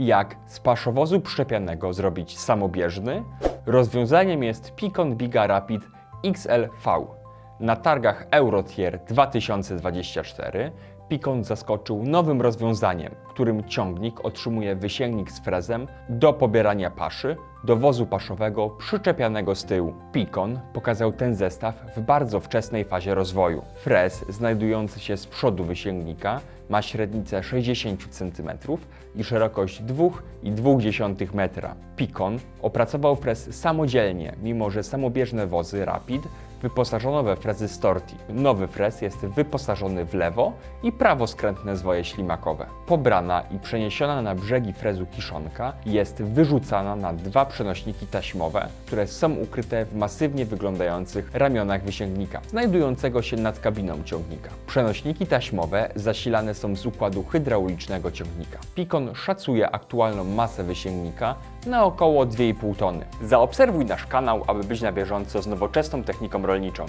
Jak z paszowozu przyczepianego zrobić samobieżny? Rozwiązaniem jest Picon Biga Rapid XLV. Na targach Eurotier 2024 Picon zaskoczył nowym rozwiązaniem, którym ciągnik otrzymuje wysięgnik z frezem do pobierania paszy do wozu paszowego przyczepianego z tyłu. Picon pokazał ten zestaw w bardzo wczesnej fazie rozwoju. Frez znajdujący się z przodu wysięgnika ma średnicę 60 cm i szerokość 2,2 metra. Picon opracował frez samodzielnie, mimo że samobieżne wozy Rapid wyposażono we frezy Storti. Nowy frez jest wyposażony w lewo i prawo skrętne zwoje ślimakowe. Pobrana i przeniesiona na brzegi frezu kiszonka jest wyrzucana na dwa przenośniki taśmowe, które są ukryte w masywnie wyglądających ramionach wysięgnika, znajdującego się nad kabiną ciągnika. Przenośniki taśmowe zasilane są z układu hydraulicznego ciągnika. Picon szacuje aktualną masę wysięgnika na około 2,5 tony. Zaobserwuj nasz kanał, aby być na bieżąco z nowoczesną techniką rolniczą.